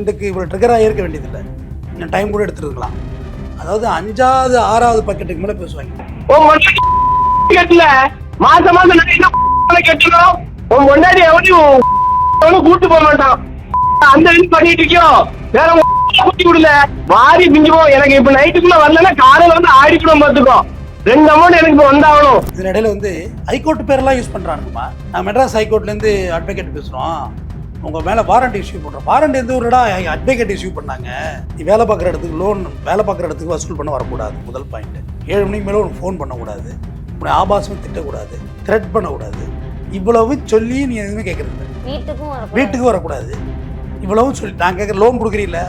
இதுக்கு இவ்வளோ ட்ரிகராக இருக்க வேண்டியதில்லை. இன்னும் டைம் கூட எடுத்துருக்கலாம். அதாவது அஞ்சாவது ஆறாவது பக்கெட்டுக்கு மேலே பேசுவாங்க. மாசம் மாசம் கட்டணும் உன் பொண்டாட்டி எவனையும் கூட்டு போக மாட்டான். அந்த இது பண்ணிட்டு இருக்கியோ? வேற குட்டி விடல வாரி பிஞ்சுவோம் எனக்கு இப்ப நைட்டுக்குள்ள வரலன்னா காலையில வந்து ஆடிக்கணும் பாத்துக்கோ ரெண்டு அமௌண்ட் எனக்கு இப்ப வந்தாகணும். இதன் இடையில வந்து ஹைகோர்ட் பேரெல்லாம் யூஸ் பண்ணுறானுங்கம்மா நான் மெட்ராஸ் ஹைகோர்ட்லேருந்து அட்வொகேட் பேசுகிறோம் உங்கள் மேலே வாரண்ட் இஷ்யூ பண்ணுறோம் வாரண்ட் எந்த ஊருடா அட்வொகேட் இஷ்யூ பண்ணாங்க. நீ வேலை பார்க்குற இடத்துக்கு லோன் வேலை பார்க்குற இடத்துக்கு வசூல் பண்ண வரக்கூடாது. முதல் பாயிண்ட் ஏழு மணிக்கு மேலே உனக்கு ஃபோன் பண்ணக்கூடாது. உன்னை ஆபாசம் திட்டக்கூடாது. த்ரெட் பண்ணக்கூடாது. இவ்வளவு சொல்லி நீ எதுவுமே கேட்குறது வீட்டுக்கும் வரக்கூடாது. வீட்டுக்கு வரக்கூடாது. இவ்வளவும் சொல்லி நான் கேட்குற லோன் கொடுக்குறீல்ல?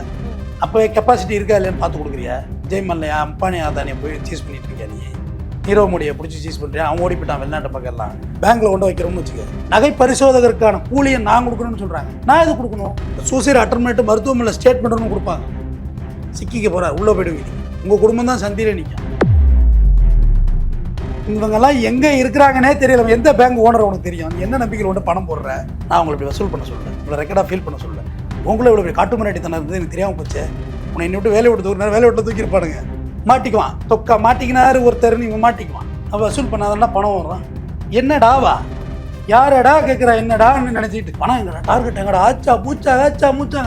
அப்போ கெப்பாசிட்டி இருக்கா இல்லையான்னு பார்த்து கொடுக்குறியா? ஜெய்மல்லையா அம்பானி அதானியை போய் சீஸ் பண்ணிட்டு இருக்கியா நீ? நீரவ் மோடியை பிடிச்சி சீஸ் பண்ணுறேன் அவன் ஓடி போயிட்டான் வெளிநாட்டு பக்கம்லாம் பேங்க்ல கொண்டு வைக்கிறோம்னு வச்சுக்க நகை பரிசோதகருக்கான கூலியை நான் கொடுக்கணும்னு சொல்கிறாங்க நான் எது கொடுக்கணும்? சூசைட் அட்டன் பண்ணிட்டு மருத்துவமனை ஸ்டேட்மெண்ட் ஒன்று கொடுப்பாங்க. சிக்கிக்க போகிறார் உள்ளே போயிடுவீங்க. உங்கள் குடும்பம் தான் சந்தியில் நிற்கும் இவங்கெல்லாம் எங்கே இருக்கிறாங்கன்னே தெரியல. எந்த பேங்க் ஓனர் உனக்கு தெரியும்? என்ன நம்பிக்கையில் கொண்டு பணம் போடுற? நான் உங்களை இப்படி வசூல் பண்ண சொல்லுவேன் இவ்வளோ ரெக்கார்டாக ஃபீல் பண்ண சொல்ல உங்களை இவ்வளோ காட்டு முன்னாடித்தனம் தனது எனக்கு தெரியாமல் போச்சு. உன்னை என்னை விட்டு வேலையை விட்டு தூக்கினா வேலையை விட்டு தூக்கியிருப்பானுங்க. மாட்டிக்குவான். தொக்கா மாட்டிக்கினாரு ஒருத்தர் இவன் மாட்டிக்குவான். அவன் வசூல் பண்ணாதான் பணம் வரும் என்னடாவா யாரடா கேட்குறா என்னடான்னு நினைச்சிட்டு பணம் எங்கடா டார்கெட் எங்கடா? ஆச்சா பூச்சா ஆச்சா மூச்சா?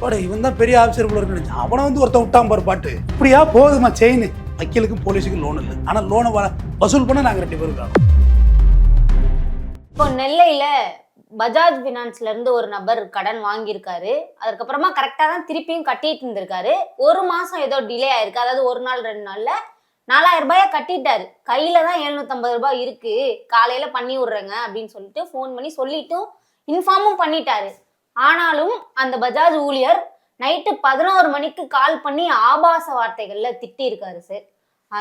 போட இவன் தான் பெரிய ஆஃபீஸர் போல நினைச்சான் அவனை வந்து ஒருத்தன் விட்டான் பாரு பாட்டு. இப்படியா போகுதுமா செயின் வக்கீலுக்கும் போலீஸுக்கும் லோன் இல்லை. ஆனால் லோனை வசூல் பண்ண நாங்கள் ரெண்டு பேரும் இருக்கோம் இப்போ நெல்லையில் பஜாஜ் பினான்ஸ்ல இருந்து ஒரு நபர் கடன் வாங்கியிருக்காரு. அதுக்கப்புறமா கரெக்டா தான் திருப்பியும் கட்டிட்டு இருந்திருக்காரு. ஒரு மாசம் ஏதோ டிலே ஆயிருக்கு. அதாவது ஒரு நாள் ரெண்டு நாள்ல நாலாயிரம் ரூபாய கட்டிட்டாரு. கையில தான் 750 ரூபாய் இருக்கு. காலையில பண்ணி விடுறேங்க அப்படின்னு சொல்லிட்டு ஃபோன் பண்ணி சொல்லிட்டும் இன்ஃபார்மும் பண்ணிட்டாரு. ஆனாலும் அந்த பஜாஜ் ஊழியர் நைட்டு பதினோரு மணிக்கு கால் பண்ணி ஆபாச வார்த்தைகள்ல திட்டி இருக்காரு சார்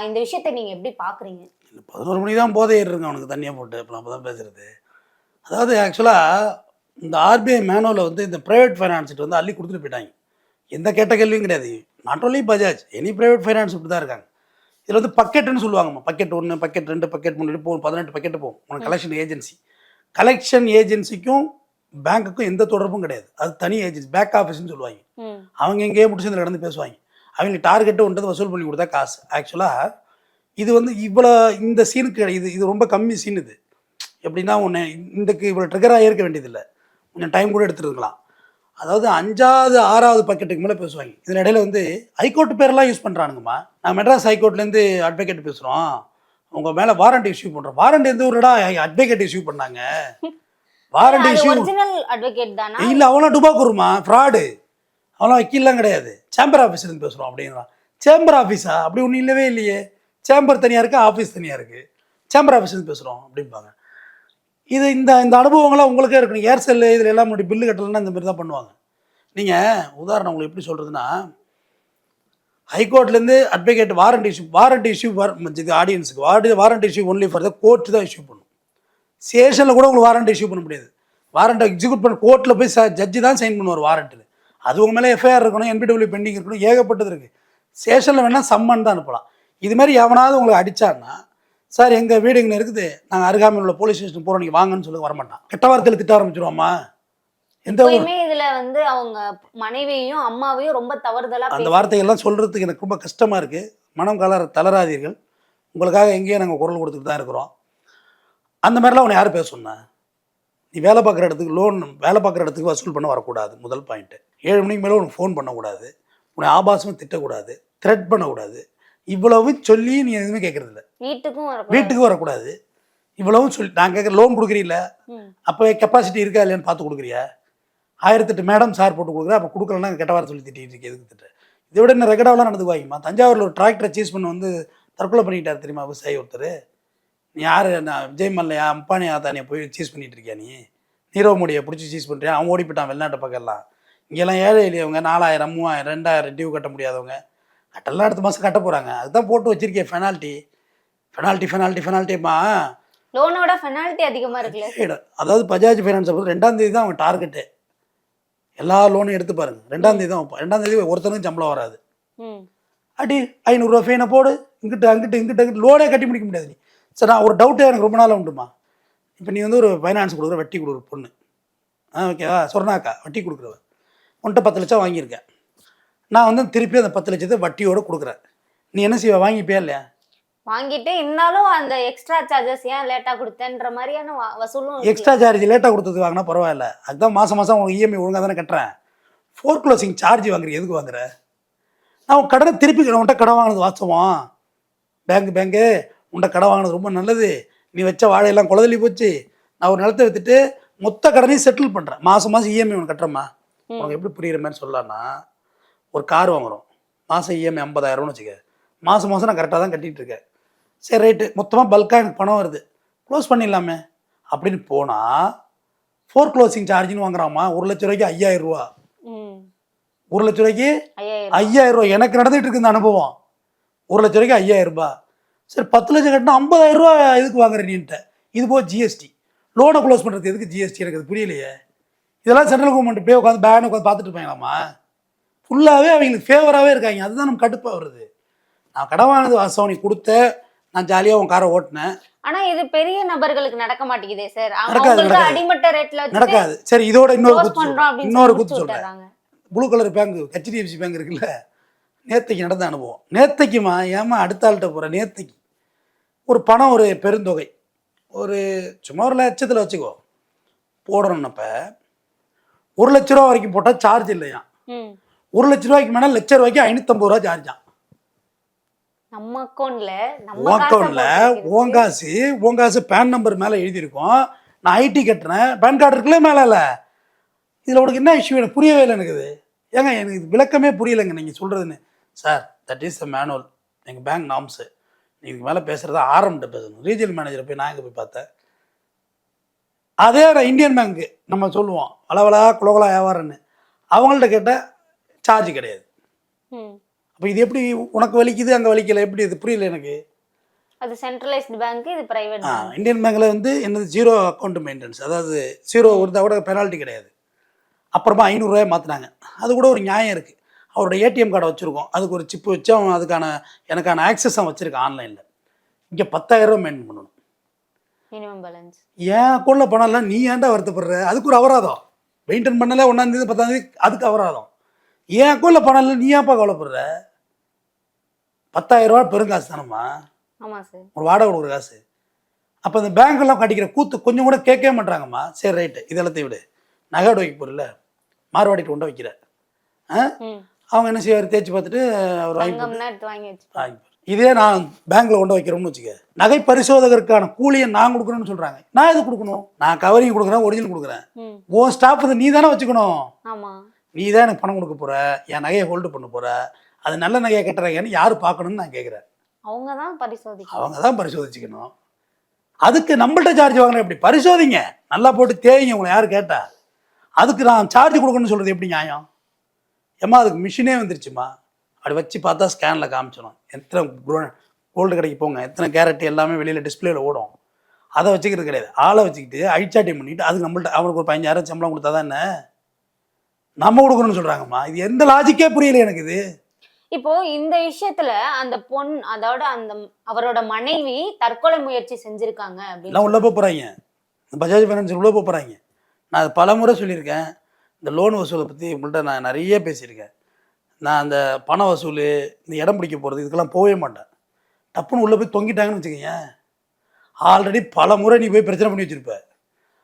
இந்த விஷயத்தை நீங்க எப்படி பாக்குறீங்க? பதினோரு மணி தான் போதை ஏறுங்க அவனுக்கு தண்ணியாக போட்டு. இப்போ நம்ம தான் அதாவது ஆக்சுவலாக இந்த ஆர்பிஐ மேனுவலில் வந்து இந்த ப்ரைவேட் ஃபைனான்ஸ்ட்டு வந்து அள்ளி கொடுத்துட்டு போயிட்டாங்க. எந்த கேட்ட கேள்வியும் கிடையாது. Not only Bajaj any private finance இப்படி தான் இருக்காங்க. இதில் வந்து பக்கெட்டுன்னு சொல்லுவாங்கம்மா. பக்கெட் ஒன்று பக்கெட் ரெண்டு பக்கெட் மூணு போகும் பதினெட்டு பக்கெட்டு போகும் உனக்கு கலெக்ஷன் ஏஜென்சி கலெக்ஷன் ஏஜென்சிக்கும் பேங்க்குக்கும் எந்த தொடர்பும் கிடையாது. அது தனி ஏஜென்சி பேக் ஆஃபீஸ்னு சொல்லுவாங்க. அவங்க எங்கேயே முடிச்சு இதில் நடந்து பேசுவாங்க. அவங்களுக்கு டார்கெட்டு ஒன்றது வசூல் பண்ணி கொடுத்தா காசு. ஆக்சுவலாக இது வந்து இவ்வளோ இந்த சீனுக்கு கிடையாது. இது இது ரொம்ப கம்மி சீன் இது. எப்படின்னா உன்னை இந்தக்கு இவ்வளோ ட்ரிகராக இருக்க வேண்டியதில்லை. கொஞ்சம் டைம் கூட எடுத்துருக்கலாம். அதாவது அஞ்சாவது ஆறாவது பக்கெட்டுக்கு மேலே பேசுவாங்க. இதில் இடையில வந்து ஹைகோர்ட் பேரெல்லாம் யூஸ் பண்ணுறானுங்கம்மா நான் மெட்ராஸ் ஹைகோர்ட்லேருந்து அட்வொகேட் பேசுகிறோம் உங்கள் மேலே வாரண்ட் இஷ்யூ பண்ணுறோம் வாரண்ட் எந்த ஊருடா அட்வொகேட் இஷ்யூ பண்ணாங்க? வாரண்ட் இஷ்யூ இல்லை அவனா டுபாக்கூருமா? ஃப்ராடு அவனா வக்கீல்லாம் கிடையாது. சேம்பர் ஆஃபீஸ்லேருந்து பேசுகிறோம் அப்படிங்கிறான் சேம்பர் ஆஃபீஸா அப்படி ஒன்றும் இல்லவே இல்லையே. சேம்பர் தனியாக இருக்குது ஆஃபீஸ் தனியாக இருக்குது சேம்பர் ஆஃபீஸ்லேருந்து பேசுகிறோம் அப்படிம்பாங்க. இது இந்த இந்த அனுபவங்கள்லாம் உங்களுக்கே இருக்கணும். ஏர்செல் இதில் எல்லாம் முன்னாடி பில்லு கட்டலைன்னா இந்த மாதிரி தான் பண்ணுவாங்க. நீங்கள் உதாரணம் உங்களுக்கு எப்படி சொல்கிறதுனா ஹைகோர்ட்லேருந்து advocate warrant issue warrant issue இது ஆடியன்ஸுக்கு warrant warrant issue only for the court தான் இஷ்யூ பண்ணும். ஸ்டேஷனில் கூட உங்களுக்கு வாரண்ட் இஷ்யூ பண்ண முடியாது. வாரண்ட் எக்ஸிக்யூட் பண்ண கோர்ட்டில் போய் ஜட்ஜி தான் சைன் பண்ணுவார் வாரண்ட்டில் அது உங்கள் மேலே எஃப்ஐஆர் இருக்கணும் என்பிடபிள்யூ பெண்டிங் இருக்கணும் ஏகப்பட்டது இருக்குது ஸ்டேஷனில் வேணால் சம்மன் தான் அனுப்பலாம். இது மாதிரி எவனாவது உங்களை அடித்தான்னா சார் எங்கள் வீடு இங்கே இருக்குது. நாங்கள் அருகாமையில் உள்ள போலீஸ் ஸ்டேஷன் போகிறோம் நீங்கள் வாங்கன்னு சொல்லி வரமாட்டான் கெட்ட வார்த்தையில் திட்ட ஆரம்பிச்சிருவாமா? எந்த இதுல வந்து அவங்க மனைவியையும் அம்மாவையும் ரொம்ப தவறுதலா அந்த வார்த்தைகள்லாம் சொல்கிறதுக்கு எனக்கு ரொம்ப கஷ்டமாக இருக்குது மனம் கலர தளராதீர்கள். உங்களுக்காக எங்கேயும் நாங்கள் குரல் கொடுத்துட்டு தான் இருக்கிறோம். அந்த மாதிரிலாம் உன்னை யார் பேச சொன்னா? நீ வேலை பார்க்குற இடத்துக்கு லோன் வேலை பார்க்குற இடத்துக்கு வசூல் பண்ண வரக்கூடாது. முதல் பாயிண்ட்டு ஏழு மணிக்கு மேலே உனக்கு ஃபோன் பண்ணக்கூடாது. உன்னை ஆபாசமாக திட்டக்கூடாது. த்ரெட் பண்ணக்கூடாது. இவ்வளவு சொல்லி நீ எதுவுமே கேட்குறதில்ல. வீட்டுக்கும் வரக்கூடாது. வீட்டுக்கு வரக்கூடாது. இவ்வளவும் சொல்லி நான் கேட்குற லோன் கொடுக்குறீல்ல. அப்போ கெப்பாசிட்டி இருக்கா இல்லையான்னு பார்த்து கொடுக்குறியா? ஆயிரத்தெட்டு மேடம் சார் போட்டு கொடுக்குற அப்போ கொடுக்கலன்னா கெட்ட வார்த்தை சொல்லி திட்டிட்டு இருக்கு எதுக்கு திட்ட இதை விட இன்னும் ரெகடாவெலாம் நடந்துக்குவாங்கம்மா தஞ்சாவூரில் ஒரு டிராக்டரை சீஸ் பண்ண வந்து தற்கொலை பண்ணிக்கிட்டார் தெரியுமா விவசாயி ஒருத்தர்? நீ யார்? நான் விஜய் மல்லையா அம்பானி ஆதானியை போய் சீஸ் பண்ணிட்டு இருக்கியா நீ? நீரவ் மோடியை பிடிச்சி சீஸ் பண்ணுறியா அவன் ஓடி போயிட்டான் வெளிநாட்டு பக்கம்லாம். இங்கெல்லாம் ஏழை எளியவங்க நாலாயிரம் மூவாயிரம் ரெண்டாயிரம் டியூ கட்ட முடியாதவங்க. கட்டெல்லாம் அடுத்த மாதம் கட்ட போகிறாங்க அதுதான் போட்டு வச்சிருக்கேன் ஃபெனால்ட்டி ஃபெனால்ட்டி ஃபெனால்ட்டி ஃபெனால்ட்டிமா லோனோட பெனால்டி அதிகமா இருக்குல்ல. அதாவது பஜாஜ் ஃபைனான்ஸை பொறுத்து ரெண்டாம் தேதி தான் அவங்க டார்கெட்டு எல்லா லோனும் எடுத்து பாருங்க. ரெண்டாம் தேதி தான். ரெண்டாம் தேதி ஒருத்தனுக்கும் சம்பளம் வராது. ம். அடி ஐநூறுரூவா ஃபைனை போடு. இங்கிட்டு அங்கிட்டு இங்கிட்டு அங்கிட்டு லோனே கட்டி முடிக்க முடியாது நீ. சரி நான் ஒரு டவுட்டு எனக்கு ரொம்ப நாளாக உண்டுமா? இப்போ நீ வந்து ஒரு ஃபைனான்ஸ் கொடுக்குற வட்டி கொடுக்குற பொண்ணு. ஆ ஓகேவா சொர்ணாக்கா வட்டி கொடுக்குறவ. உன்கிட்ட பத்து லட்சம் வாங்கியிருக்கேன். நான் வந்து திருப்பி அந்த பத்து லட்சத்தை வட்டியோடு கொடுக்குறேன். நீ என்ன செய்வ? வாங்கிப்பியா இல்லையா? வாங்கிட்டு இருந்தாலும் அந்த எக்ஸ்ட்ரா சார்ஜஸ் ஏன் லேட்டா கொடுத்தேன்ற மாதிரியான வசூலும். எக்ஸ்ட்ரா சார்ஜ் லேட்டாக கொடுத்தது வாங்கினா பரவாயில்ல. அதுதான் மாதம் மாதம் உங்களுக்கு இஎம்ஐ ஒழுங்காக தானே கட்டுறேன். ஃபோர் க்ளோசிங் சார்ஜ் வாங்குற எதுக்கு வாங்குற? நான் உன் கடனை திருப்பி உன்கிட்ட கடன் வாங்கினது வாஸ்தவம்? பேங்க் பேங்க்கு உன்கிட்ட கடன் வாங்கினது ரொம்ப நல்லது. நீ வச்ச வாழையெல்லாம் குலதள்ளி போச்சு. நான் ஒரு நிலத்தை விற்றுட்டு மொத்த கடனையும் செட்டில் பண்ணுறேன் மாதம் மாதம் இஎம்ஐ ஒன்று கட்டுறேம்மா. உனக்கு எப்படி புரியுற மாதிரி சொல்லலாம்னா ஒரு கார் வாங்குறோம். மாதம் இஎம்ஐ ஐம்பதாயிரம்னு வச்சுக்க. மாதம் மாதம் நான் கரெக்டாக தான் கட்டிகிட்டு இருக்கேன். சரி ரைட்டு. மொத்தமாக பல்காக எனக்கு பணம் வருது. க்ளோஸ் பண்ணிடலாமே. அப்படின்னு போனால் ஃபோர் க்ளோசிங் சார்ஜ்னு வாங்குறாமா ஒரு லட்ச ரூபாய்க்கு ஐயாயிரம் ரூபா. ஒரு லட்ச ரூபாய்க்கு ஐயாயிரம் ரூபா. எனக்கு நடந்துட்டு இருக்கு இந்த அனுபவம். ஒரு லட்ச ரூபாய்க்கு ஐயாயிரம் ரூபாய் சரி பத்து லட்சம் கட்டினா ஐம்பதாயிரம் ரூபா எதுக்கு வாங்குற நீன்ட்ட இது போக ஜிஎஸ்டி லோனை க்ளோஸ் பண்ணுறது எதுக்கு ஜிஎஸ்டி எனக்கு? அது புரியலையே. இதெல்லாம் சென்ட்ரல் கவர்மெண்ட் போய் உட்காந்து பேன் உட்காந்து பார்த்துட்டு இருப்பாங்களாமா ஃபுல்லாகவே அவங்களுக்கு ஃபேவராகவே இருக்காங்க. அதுதான் நம்ம கடுப்பாக வருது. நான் கடன் வாங்கினது வாசம் நீ கொடுத்த நான் ஜாலியாக உன் காரை ஓட்டினேன். ஆனா இது பெரிய நபர்களுக்கு நடக்க மாட்டேங்குதே சார். நடக்காது, அவங்களுக்கு. அடிமட்ட ரேட்ல நடக்காது. சரி இதோட இன்னொரு குத்து சொல்றேன். இன்னொரு குத்து விட்டுறாங்க. Blue colour bank HDFC bank இருக்குல்ல நேத்தைக்கு நடந்த அனுபவம். நேத்தைக்குமா ஏமா அடுத்த ஆள்கிட்ட போகிற நேத்தைக்கு. ஒரு பணம் ஒரு பெருந்தொகை. ஒரு சும்மா ஒரு லட்சத்தில் வச்சுக்கோ. போடணுன்னப்ப ஒரு லட்ச ரூபா வரைக்கும் போட்டால் சார்ஜ் இல்லையா. ஒரு லட்ச ரூபாய்க்கு மேலே லட்ச ரூபாய்க்கு ஐநூற்றம்பது ரூபா சார்ஜான் நம்ம அக்கௌண்ட்ல நம்ம போட்டு உன் காசு உன் காசு பேன் நம்பர் மேலே எழுதியிருக்கோம். நான் ஐடி கட்டுறேன். பேன் கார்டு இருக்குல்ல மேலே இல்லை? இதில் உனக்கு என்ன இஷ்யூ எனக்கு புரியவே இல்லை எனக்கு இது. ஏங்க எனக்கு இது விளக்கமே புரியலைங்க நீங்கள் சொல்கிறதுன்னு sir that is the manual எங்கள் பேங்க் நாம்ஸு நீங்கள் மேலே பேசுகிறத ஆரம்பிட்ட பேசணும். ரீஜனல் மேனேஜரை போய் நான் எங்கே போய் பார்த்தேன்? அதே இந்தியன் பேங்க்கு நம்ம சொல்லுவோம். அளவலா குலகுலா வியாபாரம்னு. அவங்கள்ட்ட கேட்டால் சார்ஜ் கிடையாது. அப்போ இது எப்படி உனக்கு வலிக்குது அங்கே வலிக்கல? எப்படி இது? புரியல எனக்கு. அது சென்ட்ரலைஸ்டு பேங்க் இது பிரைவேட் ஆ இந்தியன் பேங்க்கில் வந்து என்னது ஜீரோ அக்கௌண்ட் மெயின்டெனன்ஸ் அதாவது ஜீரோ இருந்தால் கூட பெனால்ட்டி கிடையாது. அப்புறமா ஐநூறுரூவாய் மாற்றினாங்க அது கூட ஒரு நியாயம் இருக்குது அவரோட ஏடிஎம் கார்டை வச்சுருக்கோம். அதுக்கு ஒரு சிப்பு வச்சு அவன் அதுக்கான எனக்கான ஆக்சஸ் அவன் வச்சுருக்கான் ஆன்லைனில் இங்கே பத்தாயிரரூவா மெயின்டைன் பண்ணணும். மினிமம் பேலன்ஸ் என் அக்கௌண்ட்டில் பணம் இல்லை நீ ஏன்டா வருத்தப்படுற? அதுக்கு ஒரு அபராதம். மெயின்டைன் பண்ணல ஒன்றாந்தேதி பத்தாந்தேதி அதுக்கு அபராதம். என் அக்கௌண்ட்டில் பணம் இல்லை நீ ஏன்ப்பா கவலைப்படுற? பத்தாயிரம் ரூபா பெருங்காசு தானம்மா? ஆமா சார். ஒரு வாடகை கொடுக்குற காசு. அப்போ இந்த பேங்க்கெல்லாம் கட்டிக்கிற கூத்து கொஞ்சம் கூட கேட்கவே மாட்டாங்கம்மா சரி ரைட்டு இதெல்லாத்தையும் விடு. நகையோட வைக்க போகிறல மார்வாடிட்டு கொண்டு வைக்கிற. அவங்க என்ன செய்வார்? தேய்ச்சி பார்த்துட்டு அவர் வாங்கி வாங்கி இதே நான் பேங்க்கில் கொண்டு வைக்கிறோம்னு வச்சுக்க. நகை பரிசோதகருக்கான கூலியை நான் கொடுக்கணும்னு சொல்கிறாங்க நான் எது கொடுக்கணும்? நான் கவரிங் கொடுக்குறேன் ஒரிஜினல் கொடுக்குறேன். உன் ஸ்டாஃப் நீ தானே வச்சுக்கணும். நீ தான் எனக்கு பணம் கொடுக்க போகிற என் நகையை ஹோல்டு பண்ண போகிற அது நல்ல நகையை கட்டுறாங்கன்னு யார் பார்க்கணும்னு நான் கேட்குறேன் அவங்க தான் பரிசோதிக்கணும். அவங்க தான் பரிசோதிச்சுக்கணும். அதுக்கு நம்மள்ட்ட சார்ஜ் வாங்குறேன் எப்படி? பரிசோதிங்க. நல்லா போட்டு தேய்ங்க உங்களை யார் கேட்டா? அதுக்கு நான் சார்ஜ் கொடுக்கணும்னு சொல்கிறது எப்படி நியாயம்? ஏம்மா அதுக்கு மிஷினே வந்துருச்சுமா? அப்படி வச்சு பார்த்தா ஸ்கேனில் காமிச்சிடும் எத்தனை கோல்டு கடைக்கு போங்க. எத்தனை கேரட் எல்லாமே வெளியில் டிஸ்பிளேல ஓடும். அதை வச்சுக்கிறது கிடையாது. ஆளை வச்சுக்கிட்டு ஐச்சாட்டியம் பண்ணிட்டு அதுக்கு நம்மள்ட்ட அவனுக்கு ஒரு பதினஞ்சாயிரம் சம்பளம் கொடுத்தா தான் நம்ம கொடுக்கணும்னு சொல்கிறாங்கம்மா இது எந்த லாஜிக்கே புரியல எனக்கு இது. இப்போ இந்த விஷயத்துல அந்த பொண் அதோட அந்த அவரோட மனைவி தற்கொலை முயற்சி செஞ்சிருக்காங்க அப்படின்னு உள்ள உள்ளே போக இந்த பஜாஜ் ஃபைனான்ஸ் உள்ளே போக நான் பல முறை சொல்லியிருக்கேன். இந்த லோன் வசூலை பற்றி உங்கள்கிட்ட நான் நிறைய பேசியிருக்கேன். நான் அந்த பண வசூல் இந்த இடம் பிடிக்க போகிறது இதுக்கெல்லாம் போகவே மாட்டேன். டப்புன்னு உள்ளே போய் தொங்கிட்டாங்கன்னு வச்சுக்கோங்க. ஆல்ரெடி பல முறை நீ போய் பிரச்சனை பண்ணி வச்சிருப்ப.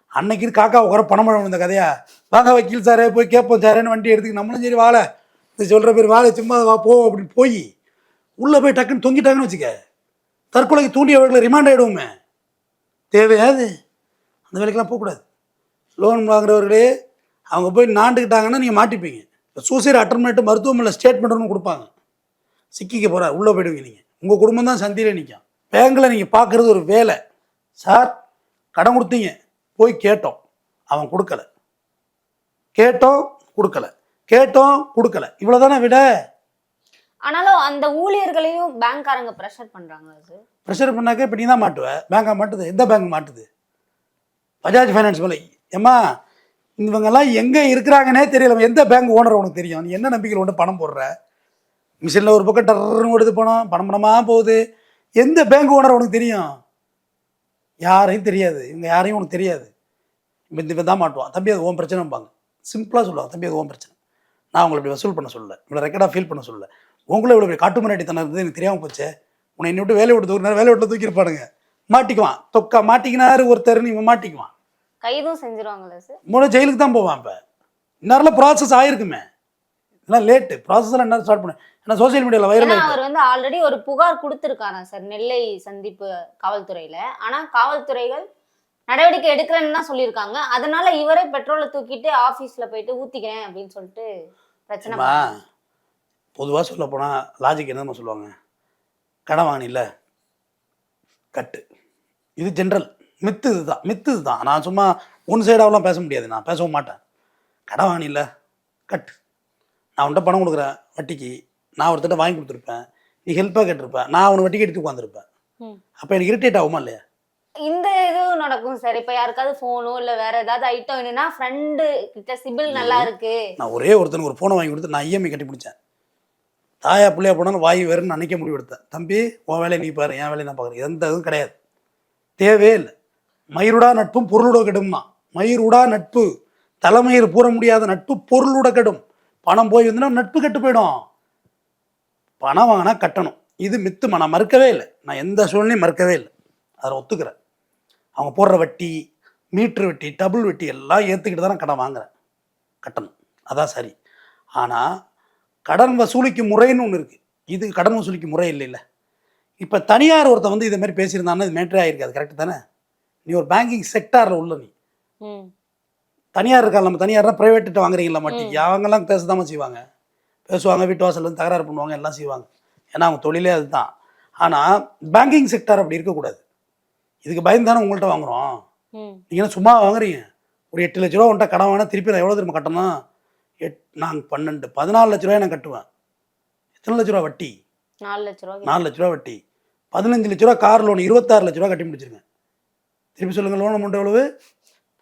அன்னைக்கு காக்கா உட்கார பணம் பண்ண இந்த கதையா? வாங்க வக்கீல் சாரே போய் கேட்போம் சாரேன்னு வண்டி எடுத்துக்க நம்மளும் சரி வாழ. இந்த சொல்கிற பேர் வாழ சும்மா வா போ அப்படின்னு போய் உள்ளே போய் டக்குன்னு தொங்கிட்டாங்கன்னு வச்சுக்க. தற்கொலைக்கு தூண்டியவர்களை ரிமாண்ட் ஆகிடுவோமே தேவையாது. அந்த வேலைக்கெல்லாம் போகக்கூடாது. லோன் வாங்குறவர்களே அவங்க போய் நாண்டுக்கிட்டாங்கன்னா நீங்கள் மாட்டிப்பீங்க. சூசைட் அட்டன் பண்ணிட்டு மருத்துவமனை ஸ்டேட்மெண்ட் ஒன்று கொடுப்பாங்க. சிக்கிக்க போகிற உள்ளே போயிடுவீங்க நீங்கள் உங்கள் குடும்பம் தான் சந்தியில் நிற்கும் பேங்கில் நீங்கள் பார்க்குறது ஒரு வேலை. சார் கடன் கொடுத்தீங்க. போய் கேட்டோம். அவன் கொடுக்கல. கேட்டோம் கொடுக்கல. கேட்டோம் கொடுக்கல. இவ்வளோதானே விட? ஆனாலும் அந்த ஊழியர்களையும் பேங்க்காரங்க ப்ரெஷர் பண்றாங்களா சார் ப்ரெஷர் பண்ணாக்க இப்போ நீ தான் மாட்டுவ? பேங்கா மாட்டுது? எந்த பேங்க் மாட்டுது? பஜாஜ் ஃபைனான்ஸ் மேலே ஏம்மா இவங்கெல்லாம் எங்கே இருக்கிறாங்கன்னே தெரியல. எந்த பேங்க் ஓனர் உனக்கு தெரியும்? நீ என்ன நம்பிக்கையில் கொண்டு பணம் போடுற? மிஷினில் ஒரு பக்கம் டர்னு ஓடுது பணம். பணம் பணமாக போகுது. எந்த பேங்க் ஓனர் உனக்கு தெரியும்? யாரையும் தெரியாது. இவங்க யாரையும் உனக்கு தெரியாது. இவன் தான் மாட்டுவான். தம்பி அது ஓன் பிரச்சனைம்பாங்க. சிம்பிளாக சொல்லுவாங்க. தம்பி அது ஓன் பிரச்சனை. நான் உங்களை இப்படி வசூல் பண்ண சொல்லல. இவ்வளோ ரெக்கார்டாக ஃபீல் பண்ண சொல்லல. உங்களை இவ்வளோ இப்படி காட்டு முன்னாடித்தனம் இருந்தது எனக்கு தெரியாமல் போச்சே. உன்னை என்னை விட்டு வேலையை விட்டு தூக்கினாரு வேலையை விட்டு தூக்கியிருப்பானுங்க. மாட்டிக்குவான். தொக்கா மாட்டிக்கினாரு ஒருத்தர் இவன் மாட்டிக்குவான். கைதும் செஞ்சிருவாங்கல்ல சார் மூணு ஜெயிலுக்கு தான் போவான் இப்போ. இந்நேரம் ப்ராசஸ் ஆயிருக்குமே. இதெல்லாம் லேட்டு ப்ராசஸ் எல்லாம் என்ன ஸ்டார்ட் பண்ணு ஏன்னா சோசியல் மீடியாவில் வைரல் அவர் வந்து ஆல்ரெடி ஒரு புகார் கொடுத்திருக்காராம் சார் நெல்லை சந்திப்பு காவல்துறையில. ஆனா காவல்துறைகள் நடவடிக்கை எடுக்கலன்னு தான் சொல்லியிருக்காங்க. அதனால இவரே பெட்ரோலை தூக்கிட்டு ஆபீஸ்ல போயிட்டு ஊத்திக்கிறேன் அப்படின்னு சொல்லிட்டு பிரச்சனை. பொதுவாக சொல்ல போனால் லாஜிக் என்னமா சொல்லுவாங்க? கடன் வாங்கினில்ல கட்டு. இது ஜென்ரல் மித்து இதுதான் மித்து இதுதான். நான் சும்மா ஒன் சைடாவெலாம் பேச முடியாது நான் பேசவும் மாட்டேன். கடன் வாங்கினில்ல கட்டு. நான் உன்கிட்ட பணம் கொடுக்குறேன் வட்டிக்கு. நான் ஒருத்தட்ட வாங்கி கொடுத்துருப்பேன். நீ ஹெல்ப்பாக கேட்டிருப்பேன் நான் அவனை வட்டிக்கு எடுத்து உட்காந்துருப்பேன். அப்போ எனக்கு இரிட்டேட் ஆகுமா இல்லையா? இந்த நடக்கும் சார். இப்ப யாருக்காவது போனோ இல்ல வேற ஏதாவது ஐட்டம் வேணும்னா ஃப்ரெண்டு கிட்ட சிபில் நல்லா இருக்கு. நான் ஒரே ஒருத்தனுக்கு ஒரு ஃபோனை வாங்கி கொடுத்து நான் இஎம்ஐ கட்டி பிடிச்சேன். தாயா பிள்ளையா போனாலும் வாய் வேறுன்னு நினைக்க முடிவெடுத்தேன் தம்பி உன் வேலையை நீ பாரு என் வேலையை நான் பார்க்குறேன். எந்த இதுவும் கிடையாது. தேவையே இல்லை. மயிருடா நட்பும் பொருளுட கெடும்னா மயிருடா நட்பு. தலைமயிர் பூர முடியாத நட்பு பொருளுட கெடும். பணம் போய் வந்துன்னா நட்பு கெட்டு போயிடும். பணம் வாங்கினா கட்டணும். இது மித்துமா நான் மறுக்கவே இல்லை. நான் எந்த சூழ்நிலையும் மறுக்கவே இல்லை. அதை ஒத்துக்கிறேன். அவங்க போடுற வட்டி மீட்ரு வட்டி டபுள் வட்டி எல்லாம் ஏற்றுக்கிட்டு தான் கடன் வாங்குறேன். கட்டணும். அதான் சரி. ஆனால் கடன் வசூலிக்கும் முறைன்னு ஒன்று இருக்குது இது கடன் வசூலிக்கும் முறை இல்லைல்ல. இப்போ தனியார் ஒருத்தன் வந்து இதை மாதிரி பேசியிருந்தான்னா இது மேட்ரே ஆகிருக்காது கரெக்டு தானே? நீ ஒரு பேங்கிங் செக்டாரில் உள்ள நீ. தனியார் இருக்கா? நம்ம தனியார்னா ப்ரைவேட்டு வாங்குறீங்களா மாட்டிக்கு அவங்கெல்லாம் பேசதாம செய்வாங்க. பேசுவாங்க வீட்டு வாசல்ல இருந்து தகராறு பண்ணுவாங்க எல்லாம் செய்வாங்க. ஏன்னா அவங்க தொழிலே அதுதான். ஆனால் பேங்கிங் செக்டார் அப்படி இருக்கக்கூடாது. இதுக்கு பயந்து தானே உங்கள்கிட்ட வாங்குறோம்? நீங்கள் என்ன சும்மா வாங்குறீங்க? ஒரு எட்டு லட்ச ரூபா உன்ட்ட கடன் வாங்கினா திருப்பி நான் எவ்வளோ திரும்ப கட்டணும்? எட் நாங்கள் பன்னெண்டு பதினாலு லட்ச ரூபாய் நான் கட்டுவேன். எத்தனை லட்ச ரூபா வட்டி? நாலு லட்ச ரூபா நாலு லட்ச ரூபா வட்டி. பதினஞ்சு லட்ச ரூபா கார் லோன் இருபத்தாறு லட்ச ரூபா கட்டி முடிச்சிருக்கேன் திருப்பி சொல்லுங்கள் லோன் அமௌண்ட் எவ்வளவு?